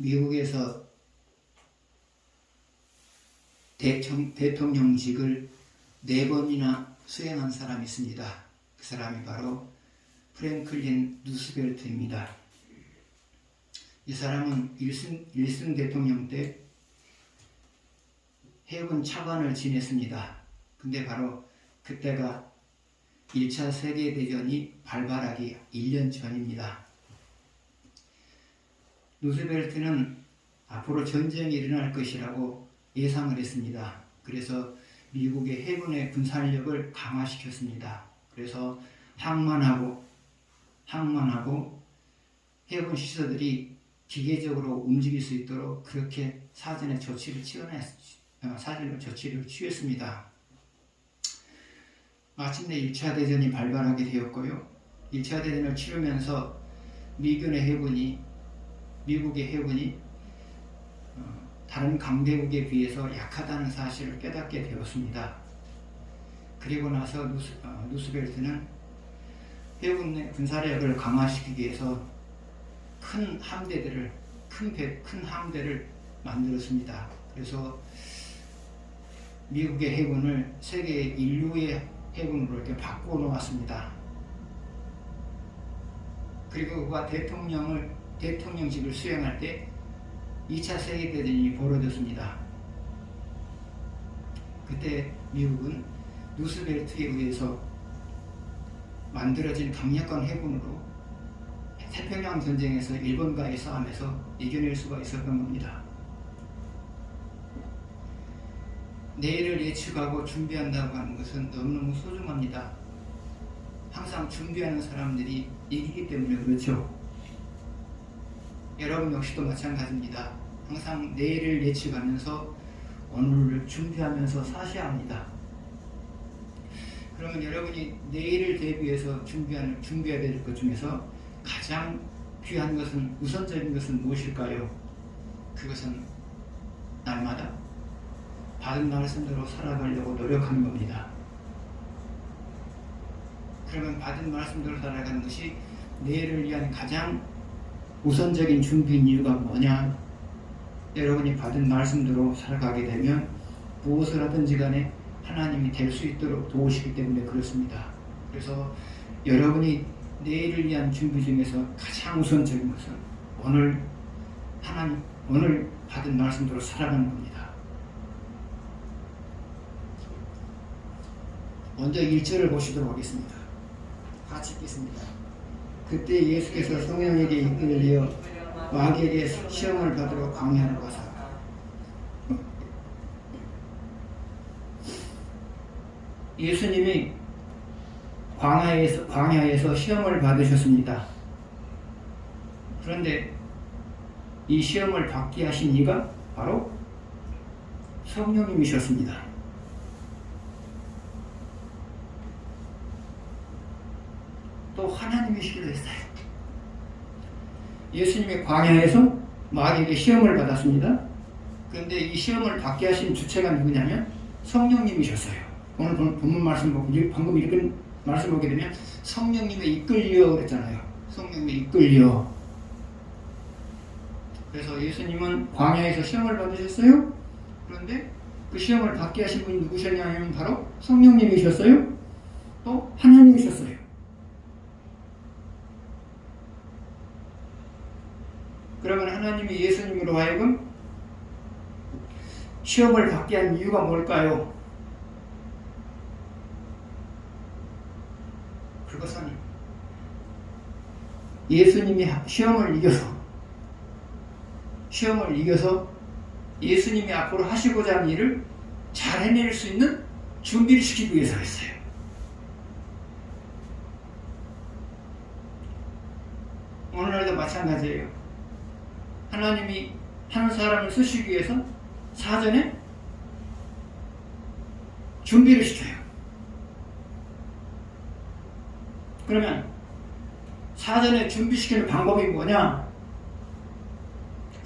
미국에서 대통, 대통령직을 네 번이나 수행한 사람이 있습니다. 그 사람이 바로 프랭클린 누스벨트입니다. 이 사람은 1승, 1승 대통령 때 해군 차관을 지냈습니다. 근데 바로 그때가 1차 세계대전이 발발하기 1년 전입니다. 루스벨트는 앞으로 전쟁이 일어날 것이라고 예상을 했습니다. 그래서 미국의 해군의 군사력을 강화시켰습니다. 그래서 항만하고 항만하고 해군 시설들이 기계적으로 움직일 수 있도록 그렇게 사전에 조치를 취해냈, 어, 사전에 조치를 취했습니다. 마침내 1차 대전이 발발하게 되었고요. 1차 대전을 치르면서 미군의 해군이 미국의 해군이 어, 다른 강대국에 비해서 약하다는 사실을 깨닫게 되었습니다. 그리고 나서 누스, 어, 누스벨트는 해군 내 군사력을 강화시키기 위해서 큰 함대들을 큰, 배, 큰 함대를 만들었습니다. 그래서 미국의 해군을 세계 인류의 해군으로 이렇게 바꾸어 놓았습니다. 그리고 그가 대통령을 대통령직을 수행할 때 2차 세계대전이 벌어졌습니다. 그때 미국은 누스벨트에 의해서 만들어진 강력한 해군으로 태평양 전쟁에서 일본과의 싸움에서 이겨낼 수가 있었던 겁니다. 내일을 예측하고 준비한다고 하는 것은 너무너무 소중합니다. 항상 준비하는 사람들이 이기기 때문에 그렇죠. 여러분 역시도 마찬가지입니다. 항상 내일을 예측하면서 오늘을 준비하면서 사셔야 합니다. 그러면 여러분이 내일을 대비해서 준비하는, 준비해야 될 것 중에서 가장 귀한 것은 우선적인 것은 무엇일까요? 그것은 날마다 받은 말씀대로 살아가려고 노력하는 겁니다. 그러면 받은 말씀대로 살아가는 것이 내일을 위한 가장 우선적인 준비인 이유가 뭐냐? 여러분이 받은 말씀대로 살아가게 되면 무엇을 하든지 간에 하나님이 될 수 있도록 도우시기 때문에 그렇습니다. 그래서 여러분이 내일을 위한 준비 중에서 가장 우선적인 것은 오늘 하나님 오늘 받은 말씀대로 살아가는 겁니다. 먼저 1절을 보시도록 하겠습니다. 같이 읽겠습니다. 그때 예수께서 성령에게 이끌려 마귀에게 시험을 받으러 강요하러 가사 예수님이 광야에서, 광야에서 시험을 받으셨습니다. 그런데 이 시험을 받게 하신 이가 바로 성령님이셨습니다. 또 하나님이시기도 했어요. 예수님이 광야에서 마귀에게 시험을 받았습니다. 그런데 이 시험을 받게 하신 주체가 누구냐면 성령님이셨어요. 오늘 본문 말씀 보고 방금 읽은 말씀 보게 되면 성령님의 이끌려 그랬잖아요. 성령님의 이끌려. 그래서 예수님은 광야에서 시험을 받으셨어요. 그런데 그 시험을 받게 하신 분이 누구셨냐면 바로 성령님이셨어요. 또 하나님이셨어요. 그러면 하나님이 예수님으로 하여금 시험을 받게 한 이유가 뭘까요? 그것은 예수님이 시험을 이겨서 시험을 이겨서 예수님이 앞으로 하시고자 하는 일을 잘 해낼 수 있는 준비를 시키기 위해서였어요. 오늘날도 마찬가지예요. 하나님이 한 사람을 쓰시기 위해서 사전에 준비를 시켜요. 그러면 사전에 준비시키는 방법이 뭐냐?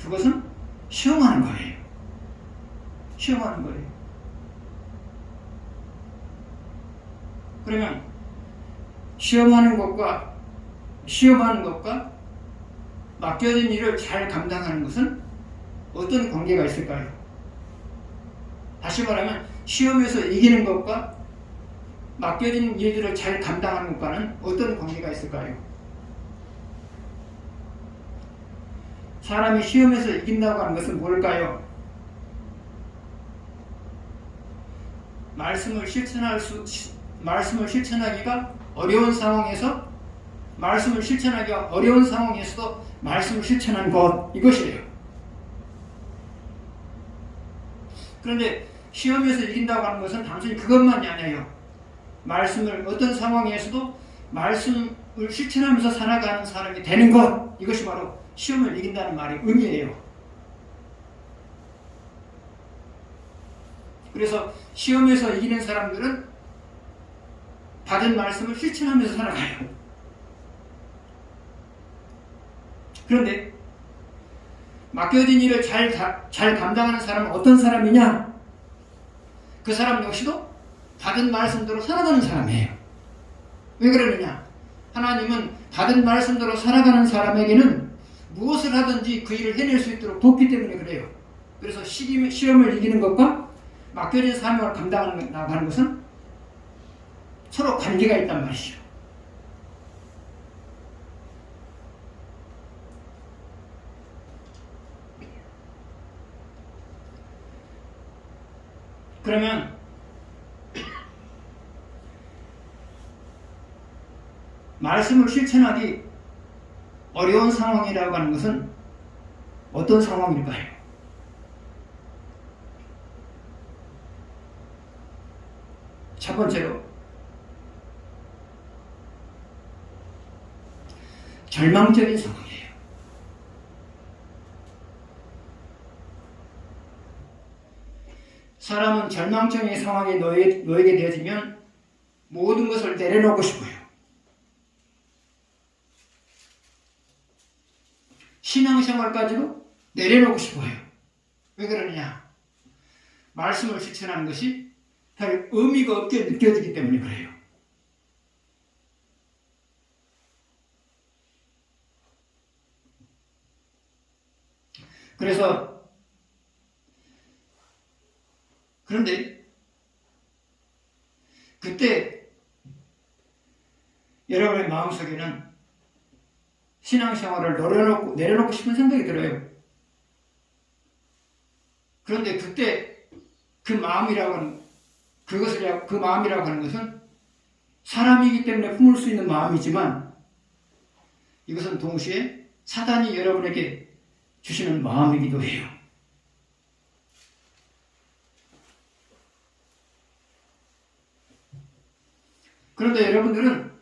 그것은 시험하는 거예요. 시험하는 거예요. 그러면 시험하는 것과 시험하는 것과 맡겨진 일을 잘 감당하는 것은 어떤 관계가 있을까요? 다시 말하면 시험에서 이기는 것과 맡겨진 일들을 잘 감당하는 것과는 어떤 관계가 있을까요? 사람이 시험에서 이긴다고 하는 것은 뭘까요? 말씀을 실천할 수 시- 말씀을 실천하기가 어려운 상황에서 말씀을 실천하기가 어려운 상황에서도 말씀을 실천한 것 이것이에요. 그런데 시험에서 이긴다고 하는 것은 단순히 그것만이 아니에요. 말씀을 어떤 상황에서도 말씀을 실천하면서 살아가는 사람이 되는 것 이것이 바로 시험을 이긴다는 말의 의미예요. 그래서 시험에서 이기는 사람들은 받은 말씀을 실천하면서 살아가요. 그런데 맡겨진 일을 잘, 다- 잘 감당하는 사람은 어떤 사람이냐? 그 사람 역시도 받은 말씀대로 살아가는 사람이에요. 왜 그러느냐? 하나님은 받은 말씀대로 살아가는 사람에게는 무엇을 하든지 그 일을 해낼 수 있도록 돕기 때문에 그래요. 그래서 시험을 이기는 것과 맡겨진 사명을 감당하는 것은 서로 관계가 있단 말이죠. 그러면 말씀을 실천하기 어려운 상황이라고 하는 것은 어떤 상황일까요? 첫 번째로 절망적인 상황이에요. 사람은 절망적인 상황에 놓여, 놓이게 되어지면 모든 것을 내려놓고 싶어요. 신앙생활까지도 내려놓고 싶어요. 왜 그러느냐? 말씀을 실천하는 것이 별 의미가 없게 느껴지기 때문에 그래요. 그래서 그런데 그때 여러분의 마음속에는 신앙생활을 내려놓고, 내려놓고 싶은 생각이 들어요. 그런데 그때 그 마음이라고 하는 그것을 그 마음이라고 하는 것은 사람이기 때문에 품을 수 있는 마음이지만 이것은 동시에 사단이 여러분에게 주시는 마음이기도 해요. 그런데 여러분들은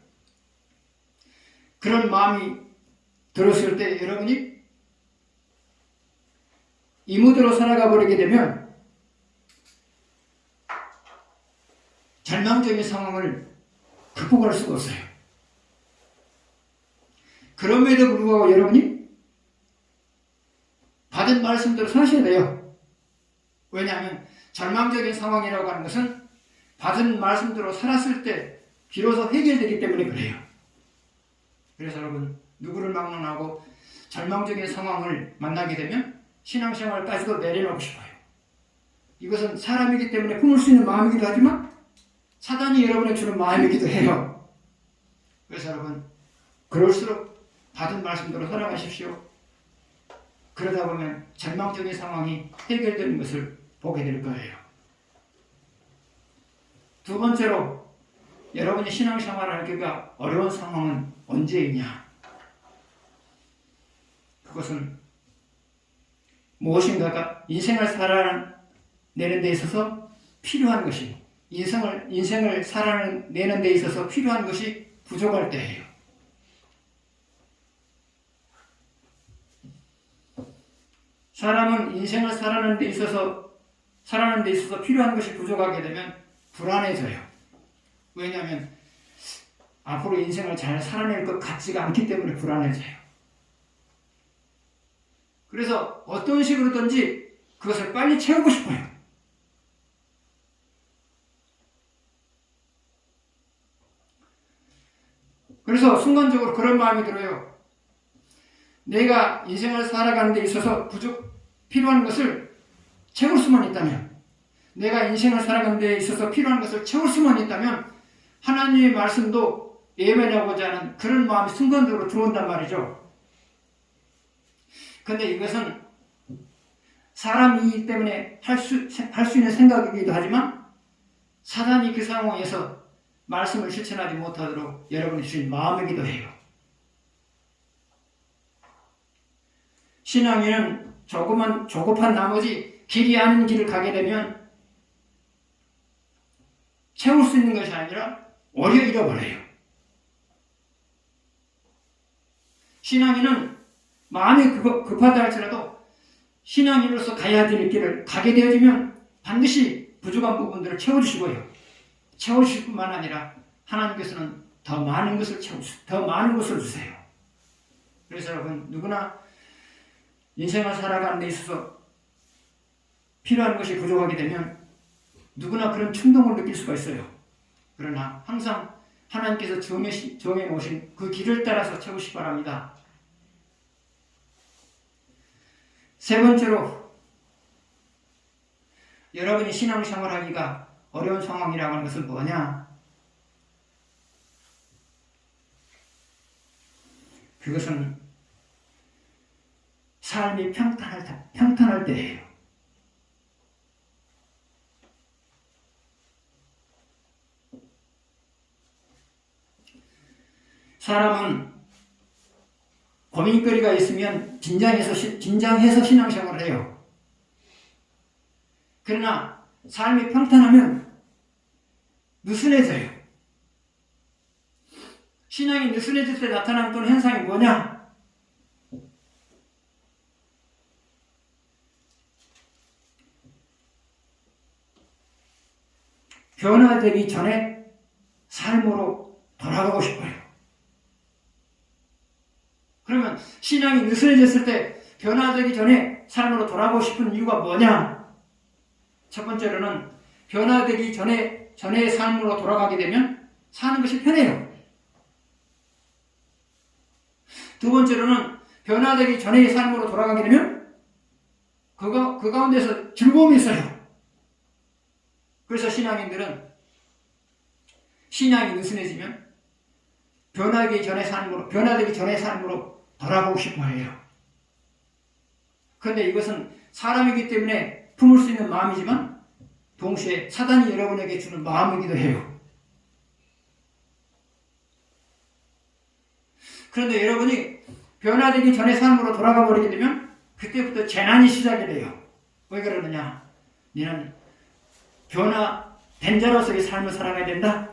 그런 마음이 들었을 때 여러분이 이무대로 살아가 버리게 되면 절망적인 상황을 극복할 수가 없어요. 그럼에도 불구하고 여러분이 받은 말씀대로 사셔야 돼요. 왜냐하면 절망적인 상황이라고 하는 것은 받은 말씀대로 살았을 때 비로소 해결되기 때문에 그래요. 그래서 여러분 누구를 막론하고 절망적인 상황을 만나게 되면 신앙생활까지도 내려놓고 싶어요. 이것은 사람이기 때문에 품을 수 있는 마음이기도 하지만 사단이 여러분에 주는 마음이기도 해요. 그래서 여러분 그럴수록 받은 말씀대로 살아가십시오. 그러다 보면 절망적인 상황이 해결되는 것을 보게 될 거예요. 두 번째로 여러분이 신앙생활을 하기가 어려운 상황은 언제이냐? 그것은 무엇인가가 인생을 살아내는 데 있어서 필요한 것이 인생을 인생을 살아내는 데 있어서 필요한 것이 부족할 때예요. 사람은 인생을 살아내는 데 있어서 살아내는 데 있어서 필요한 것이 부족하게 되면 불안해져요. 왜냐하면 앞으로 인생을 잘 살아낼 것 같지가 않기 때문에 불안해져요. 그래서 어떤 식으로든지 그것을 빨리 채우고 싶어요. 그래서 순간적으로 그런 마음이 들어요. 내가 인생을 살아가는 데 있어서 부족 필요한 것을 채울 수만 있다면 내가 인생을 살아가는 데 있어서 필요한 것을 채울 수만 있다면 하나님의 말씀도 예배하고자 하는 그런 마음이 순간적으로 들어온단 말이죠. 근데 이것은 사람이기 때문에 할 수, 할 수 있는 생각이기도 하지만 사단이 그 상황에서 말씀을 실천하지 못하도록 여러분이 주신 마음이기도 해요. 신앙인은 조그만, 조급한 나머지 길이 아닌 길을 가게 되면 채울 수 있는 것이 아니라 오히려 잃어버려요. 신앙인은 마음이 급- 급하다 할지라도 신앙인으로서 가야 될 길을 가게 되어지면 반드시 부족한 부분들을 채워주시고요. 채워주실 뿐만 아니라 하나님께서는 더 많은 것을 채우시, 더 많은 것을 주세요. 그래서 여러분 누구나 인생을 살아가는 데 있어서 필요한 것이 부족하게 되면 누구나 그런 충동을 느낄 수가 있어요. 그러나 항상 하나님께서 정해, 놓으신 그 길을 따라서 채우시 바랍니다. 세 번째로 여러분이 신앙생활하기가 어려운 상황이라고 하는 것은 뭐냐? 그것은 삶이 평탄할, 때- 평탄할 때예요. 사람은 고민거리가 있으면 긴장해서, 시- 긴장해서 신앙생활을 해요. 그러나 삶이 평탄하면 느슨해져요. 신앙이 느슨해질 때 나타나는 또 현상이 뭐냐? 변화되기 전에 삶으로 돌아가고 싶어요. 그러면 신앙이 느슨해졌을 때 변화되기 전에 삶으로 돌아가고 싶은 이유가 뭐냐? 첫 번째로는 변화되기 전에 전의 삶으로 돌아가게 되면 사는 것이 편해요. 두 번째로는 변화되기 전의 삶으로 돌아가게 되면 그거 그 가운데서 즐거움이 있어요. 그래서 신앙인들은 신앙이 느슨해지면 변하기 전의 삶으로 변화되기 전의 삶으로 돌아가고 싶어 해요. 그런데 이것은 사람이기 때문에 품을 수 있는 마음이지만 동시에 사단이 여러분에게 주는 마음이기도 해요. 그런데 여러분이 변화되기 전의 삶으로 돌아가 버리게 되면 그때부터 재난이 시작이 돼요. 왜 그러느냐? 너는 변화된 자로서의 삶을 살아가야 된다.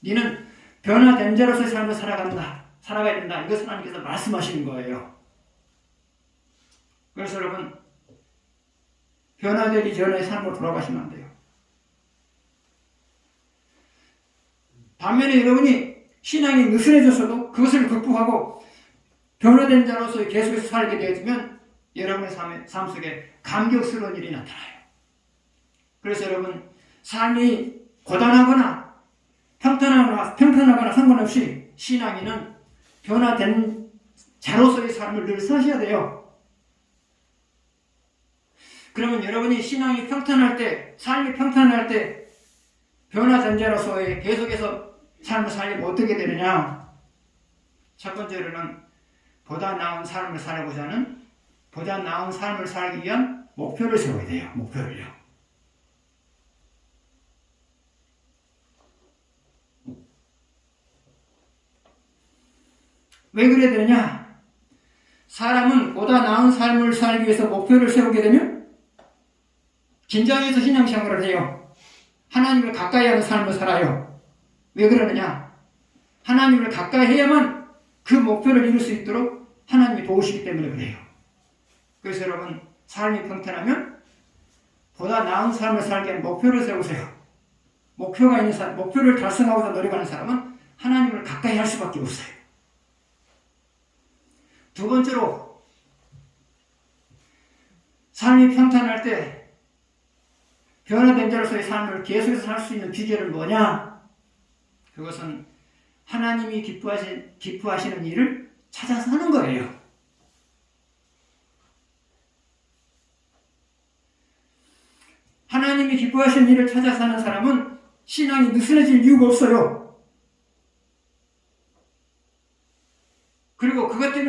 너는 변화된 자로서의 삶을 살아간다. 살아가야 된다. 이것을 하나님께서 말씀하시는 거예요. 그래서 여러분 변화되기 전에 삶으로 돌아가시면 안 돼요. 반면에 여러분이 신앙이 느슨해졌어도 그것을 극복하고 변화된 자로서 계속해서 살게 되어지면 여러분의 삶, 삶 속에 감격스러운 일이 나타나요. 그래서 여러분 삶이 고단하거나 평탄하거나 평탄하거나 상관없이 신앙인은 변화된 자로서의 삶을 늘 사셔야 돼요. 그러면 여러분이 신앙이 평탄할 때, 삶이 평탄할 때 변화된 자로서의 계속해서 삶을 살려면 어떻게 되느냐? 첫 번째로는 보다 나은 삶을 살고자 하는 보다 나은 삶을 살기 위한 목표를 세워야 돼요. 목표를요. 왜 그래야 되느냐? 사람은 보다 나은 삶을 살기 위해서 목표를 세우게 되면 긴장해서 신앙생활을 해요. 하나님을 가까이 하는 삶을 살아요. 왜 그러느냐? 하나님을 가까이 해야만 그 목표를 이룰 수 있도록 하나님이 도우시기 때문에 그래요. 그래서 여러분, 삶이 평탄하면 보다 나은 삶을 살기 위한 목표를 세우세요. 목표가 있는 사람, 목표를 달성하고자 노력하는 사람은 하나님을 가까이 할 수밖에 없어요. 두 번째로 삶이 평탄할 때 변화된 자로서의 삶을 계속해서 살 수 있는 비결은 뭐냐? 그것은 하나님이 기뻐하시, 기뻐하시는 일을 찾아서 하는 거예요. 하나님이 기뻐하시는 일을 찾아서 하는 사람은 신앙이 느슨해질 이유가 없어요.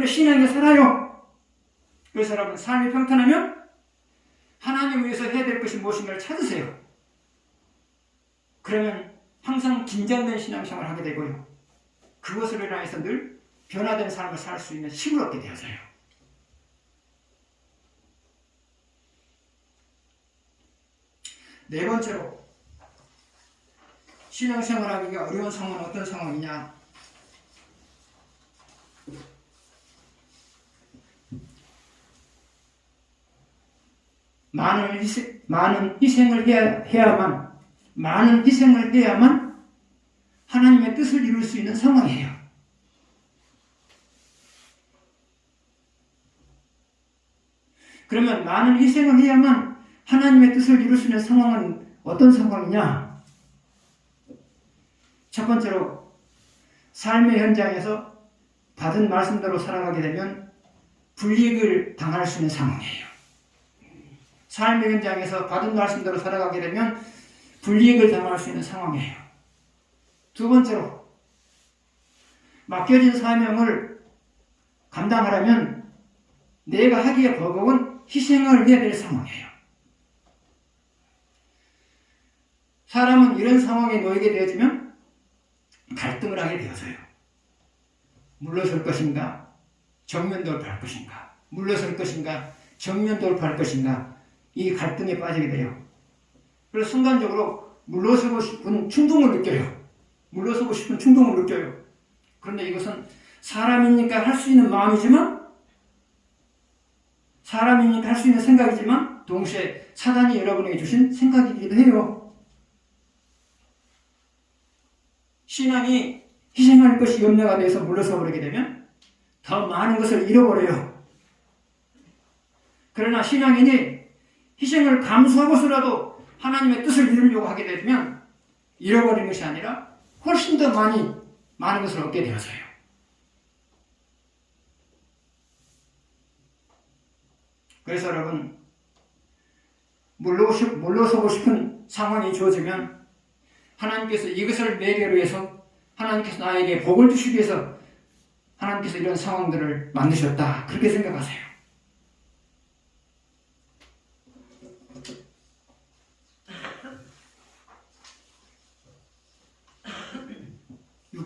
신앙이 살아요. 그래서 여러분 삶이 평탄하면 하나님 위해서 해야 될 것이 무엇인가를 찾으세요. 그러면 항상 긴장된 신앙생활을 하게 되고요. 그것을 인하여서 늘 변화된 삶을 살 수 있는 힘을 얻게 되어서요. 네 번째로 신앙생활하기가 어려운 상황은 어떤 상황이냐? 많은 희생, 많은 희생을 해야, 해야만 많은 희생을 해야만 하나님의 뜻을 이룰 수 있는 상황이에요. 그러면 많은 희생을 해야만 하나님의 뜻을 이룰 수 있는 상황은 어떤 상황이냐? 첫 번째로 삶의 현장에서 받은 말씀대로 살아가게 되면 불이익을 당할 수 있는 상황이에요. 삶의 현장에서 받은 말씀대로 살아가게 되면 불이익을 당할 수 있는 상황이에요. 두 번째로 맡겨진 사명을 감당하려면 내가 하기에 버거운 희생을 해야 될 상황이에요. 사람은 이런 상황에 놓이게 되어지면 갈등을 하게 되어서요. 물러설 것인가? 정면 돌파할 것인가? 물러설 것인가? 정면 돌파할 것인가? 이 갈등에 빠지게 돼요. 그래서 순간적으로 물러서고 싶은 충동을 느껴요. 물러서고 싶은 충동을 느껴요. 그런데 이것은 사람이니까 할 수 있는 마음이지만 사람이니까 할 수 있는 생각이지만 동시에 사단이 여러분에게 주신 생각이기도 해요. 신앙이 희생할 것이 염려가 돼서 물러서 버리게 되면 더 많은 것을 잃어버려요. 그러나 신앙인이 희생을 감수하고서라도 하나님의 뜻을 이루려고 하게 되면 잃어버린 것이 아니라 훨씬 더 많이 많은 것을 얻게 되어서요. 그래서 여러분 물러서, 물러서고 싶은 상황이 주어지면 하나님께서 이것을 매개로 해서 하나님께서 나에게 복을 주시기 위해서 하나님께서 이런 상황들을 만드셨다. 그렇게 생각하세요.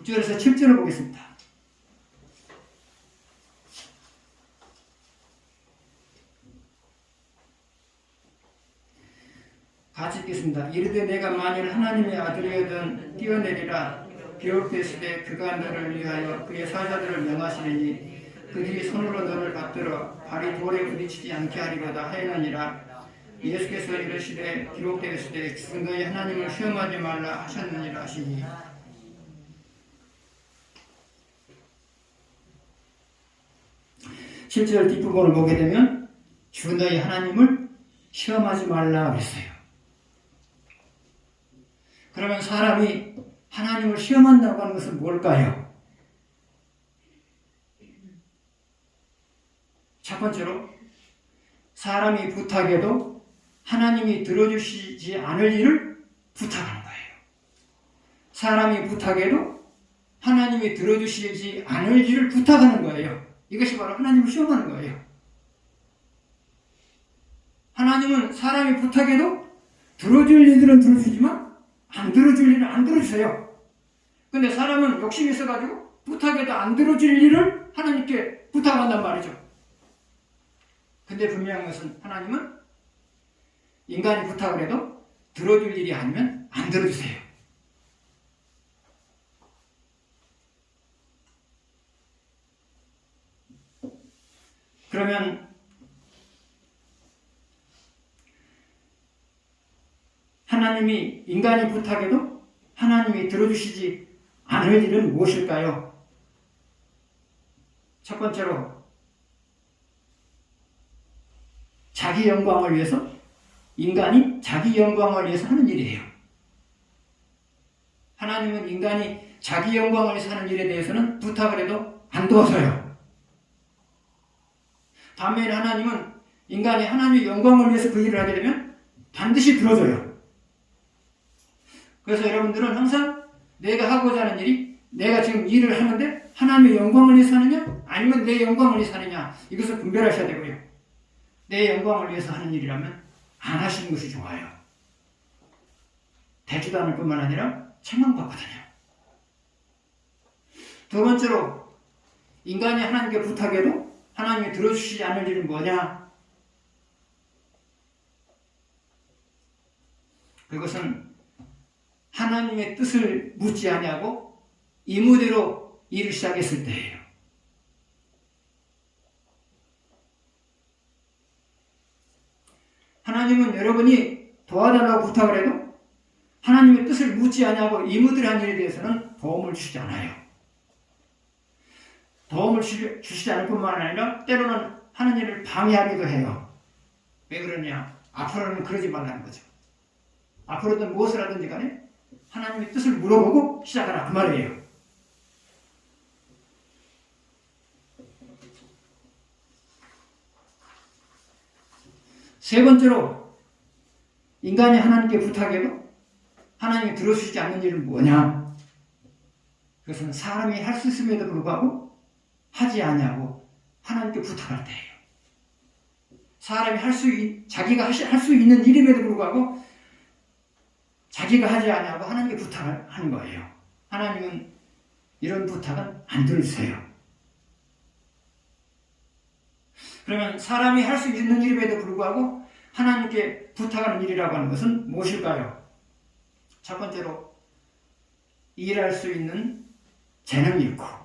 6절에서 7절을 보겠습니다. 같이 읽겠습니다. 이르되 내가 만일 하나님의 아들이거든 뛰어내리라 때 그가 너를 위하여 그의 사자들을 명하시리니 그들이 손으로 너를 받들어 발이 돌에 부딪히지 않게 하리로다 하였느니라 예수께서 이르시되 기록되었을 때 죽은 하나님을 시험하지 말라 하셨느니라 하시니 7절 뒷부분을 보게 되면 주 너희 하나님을 시험하지 말라 그랬어요. 그러면 사람이 하나님을 시험한다고 하는 것은 뭘까요? 첫 번째로 사람이 부탁해도 하나님이 들어주시지 않을 일을 부탁하는 거예요. 사람이 부탁해도 하나님이 들어주시지 않을 일을 부탁하는 거예요. 이것이 바로 하나님을 시험하는 거예요. 하나님은 사람이 부탁해도 들어줄 일들은 들어주지만 안 들어줄 일은 안 들어주세요. 근데 사람은 욕심이 있어가지고 부탁해도 안 들어줄 일을 하나님께 부탁한단 말이죠. 근데 분명한 것은 하나님은 인간이 부탁을 해도 들어줄 일이 아니면 안 들어주세요. 그러면 하나님이 인간이 부탁해도 하나님이 들어주시지 않을 일은 무엇일까요? 첫 번째로 자기 영광을 위해서 인간이 자기 영광을 위해서 하는 일이에요. 하나님은 인간이 자기 영광을 위해서 하는 일에 대해서는 부탁을 해도 안 도와줘요. 반면에 하나님은 인간이 하나님의 영광을 위해서 그 일을 하게 되면 반드시 들어줘요. 그래서 여러분들은 항상 내가 하고자 하는 일이 내가 지금 일을 하는데 하나님의 영광을 위해서 하느냐 아니면 내 영광을 위해서 하느냐 이것을 분별하셔야 되고요. 내 영광을 위해서 하는 일이라면 안 하시는 것이 좋아요. 되지도 않을 뿐만 아니라 책망받거든요. 두 번째로 인간이 하나님께 부탁해도 하나님이 들어주시지 않을 일은 뭐냐? 그것은 하나님의 뜻을 묻지 아니하고 이무대로 일을 시작했을 때예요. 하나님은 여러분이 도와달라고 부탁을 해도 하나님의 뜻을 묻지 아니하고 이무들한 일에 대해서는 도움을 주시지 않아요. 도움을 주- 주시지 않을 뿐만 아니라 때로는 하는 일을 방해하기도 해요. 왜 그러냐? 앞으로는 그러지 말라는 거죠. 앞으로든 무엇을 하든지 간에 하나님의 뜻을 물어보고 시작하라 그 말이에요. 세 번째로 인간이 하나님께 부탁해도 하나님이 들어주시지 않는 일은 뭐냐? 그것은 사람이 할 수 있음에도 불구하고 하지 아니하고 하나님께 부탁할 때예요. 사람이 할 수 자기가 할 수 있는 일임에도 불구하고 자기가 하지 아니하고 하나님께 부탁을 하는 거예요. 하나님은 이런 부탁은 안 들으세요. 그러면 사람이 할 수 있는 일임에도 불구하고 하나님께 부탁하는 일이라고 하는 것은 무엇일까요? 첫 번째로 일할 수 있는 재능이 있고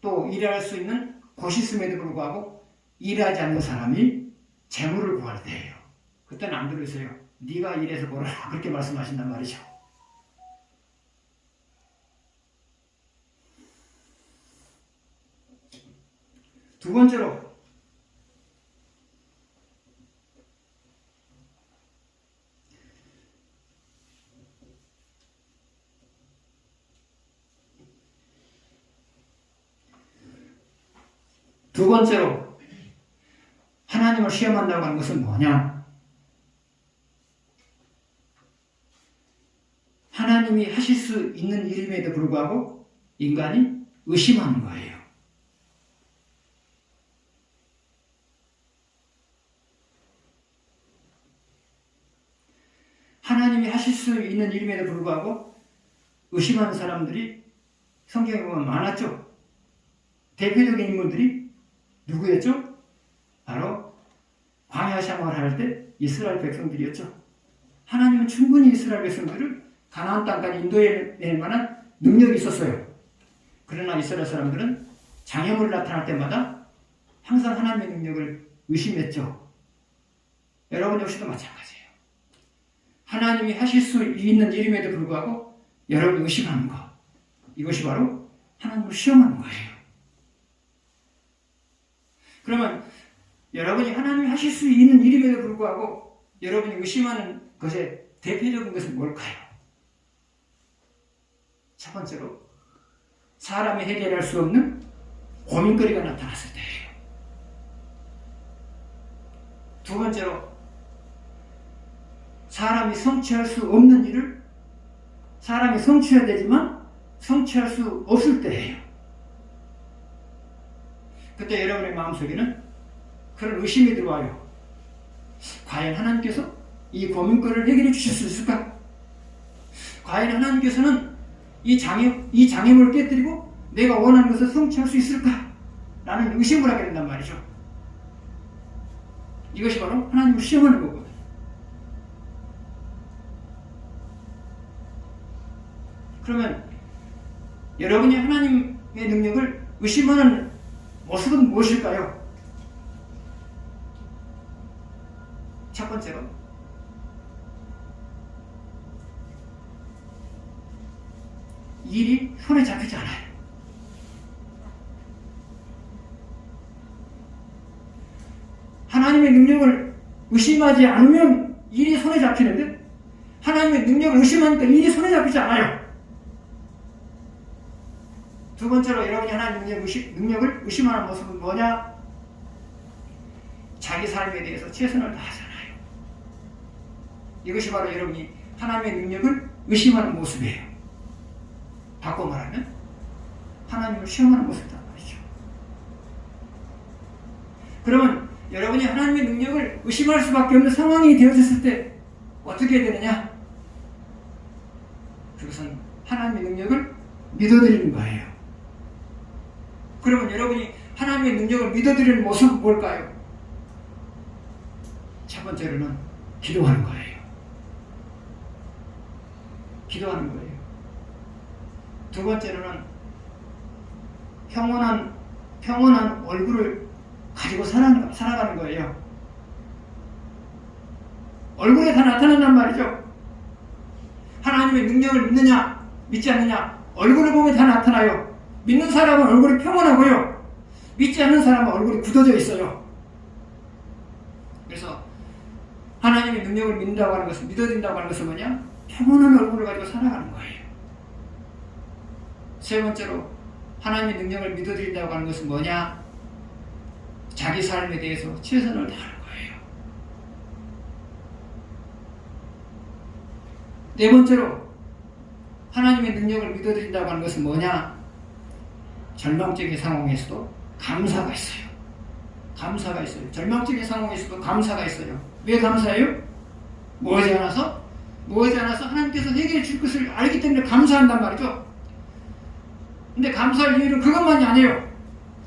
또 일할 수 있는 곳이 있음에도 불구하고 일하지 않는 사람이 재물을 구할 때예요. 그때는 안 들으세요. 네가 일해서 벌어라 그렇게 말씀하신단 말이죠. 두 번째로 두 번째로 하나님을 시험한다고 하는 것은 뭐냐? 하나님이 하실 수 있는 일임에도 불구하고 인간이 의심하는 거예요. 하나님이 하실 수 있는 일임에도 불구하고 의심하는 사람들이 성경에 보면 많았죠. 대표적인 인물들이 누구였죠? 바로 광야 생활을 할때 이스라엘 백성들이었죠. 하나님은 충분히 이스라엘 백성들을 가나안 땅까지 인도해 낼 만한 능력이 있었어요. 그러나 이스라엘 사람들은 장애물이 나타날 때마다 항상 하나님의 능력을 의심했죠. 여러분 역시도 마찬가지예요. 하나님이 하실 수 있는 일임에도 불구하고 여러분이 의심하는 것. 이것이 바로 하나님을 시험하는 거예요. 그러면 여러분이 하나님이 하실 수 있는 일임에도 불구하고 여러분이 의심하는 것의 대표적인 것은 뭘까요? 첫 번째로 사람이 해결할 수 없는 고민거리가 나타났을 때예요. 두 번째로 사람이 성취할 수 없는 일을 사람이 성취해야 되지만 성취할 수 없을 때예요. 그때 여러분의 마음속에는 그런 의심이 들어와요. 과연 하나님께서 이 고민거리를 해결해 주실 수 있을까? 과연 하나님께서는 이 장애, 이 장애물을 깨뜨리고 내가 원하는 것을 성취할 수 있을까? 라는 의심을 하게 된단 말이죠. 이것이 바로 하나님을 시험하는 거거든요. 그러면 여러분이 하나님의 능력을 의심하는 모습은 무엇일까요? 첫 번째로 일이 손에 잡히지 않아요. 하나님의 능력을 의심하지 않으면 일이 손에 잡히는데 하나님의 능력을 의심하니까 일이 손에 잡히지 않아요. 두 번째로 여러분이 하나님 능력 의심, 능력을 의심하는 모습은 뭐냐? 자기 삶에 대해서 최선을 다하잖아요. 이것이 바로 여러분이 하나님의 능력을 의심하는 모습이에요. 바꿔 말하면 하나님을 시험하는 모습이란 말이죠. 그러면 여러분이 하나님의 능력을 의심할 수밖에 없는 상황이 되어졌을 때 어떻게 해야 되느냐? 그것은 하나님의 능력을 믿어드리는 거예요. 그러면 여러분이 하나님의 능력을 믿어드리는 모습은 뭘까요? 첫 번째로는 기도하는 거예요. 기도하는 거예요. 두 번째로는 평온한 평온한 얼굴을 가지고 살아가는, 살아가는 거예요. 얼굴에 다 나타난단 말이죠. 하나님의 능력을 믿느냐, 믿지 않느냐, 얼굴을 보면 다 나타나요. 믿는 사람은 얼굴이 평온하고요. 믿지 않는 사람은 얼굴이 굳어져 있어요. 그래서 하나님의 능력을 믿는다고 하는 것은, 믿어진다고 하는 것은 뭐냐? 평온한 얼굴을 가지고 살아가는 거예요. 세 번째로, 하나님의 능력을 믿어드린다고 하는 것은 뭐냐? 자기 삶에 대해서 최선을 다하는 거예요. 네 번째로 하나님의 능력을 믿어드린다고 하는 것은 뭐냐? 절망적인 상황에서도 감사가 있어요. 감사가 있어요. 절망적인 상황에서도 감사가 있어요. 왜 감사해요? 뭐지 않아서? 뭐지 않아서 하나님께서 해결해 줄 것을 알기 때문에 감사한단 말이죠. 근데 감사할 이유는 그것만이 아니에요.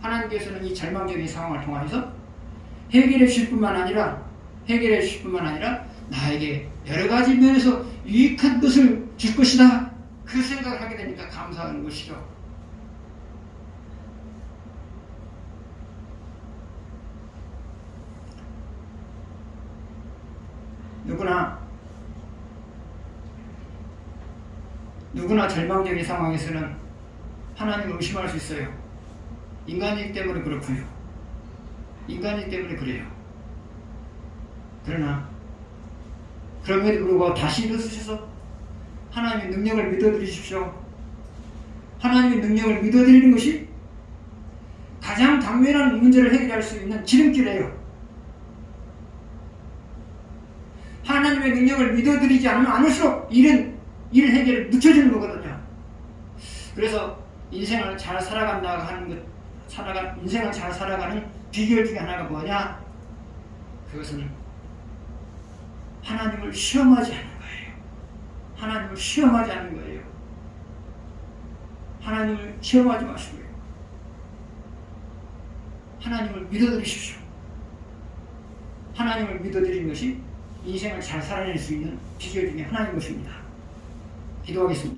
하나님께서는 이 절망적인 상황을 통해서 해결해 주실 뿐만 아니라 해결해 주실 뿐만 아니라 나에게 여러 가지 면에서 유익한 것을 줄 것이다. 그 생각을 하게 되니까 감사하는 것이죠. 누구나 누구나 절망적인 상황에서는 하나님을 의심할 수 있어요. 인간이기 때문에 그렇고요. 인간이기 때문에 그래요. 그러나 그럼에도 불구하고 다시 일어서셔서 하나님의 능력을 믿어드리십시오. 하나님의 능력을 믿어드리는 것이 가장 당면한 문제를 해결할 수 있는 지름길이에요. 하나님의 능력을 믿어드리지 않으면 않을수록 일은 일 해결을 늦춰지는 거거든요. 그래서 인생을 잘 살아간다고 하는 것, 살아가 인생을 잘 살아가는 비결 중에 하나가 뭐냐? 그것은 하나님을 시험하지 않는 거예요. 하나님을 시험하지 않는 거예요. 하나님을 시험하지 마시고요. 하나님을 믿어드리십시오. 하나님을 믿어드리는 것이 인생을 잘 살아낼 수 있는 비결 중에 하나인 것입니다. 기도하겠습니다.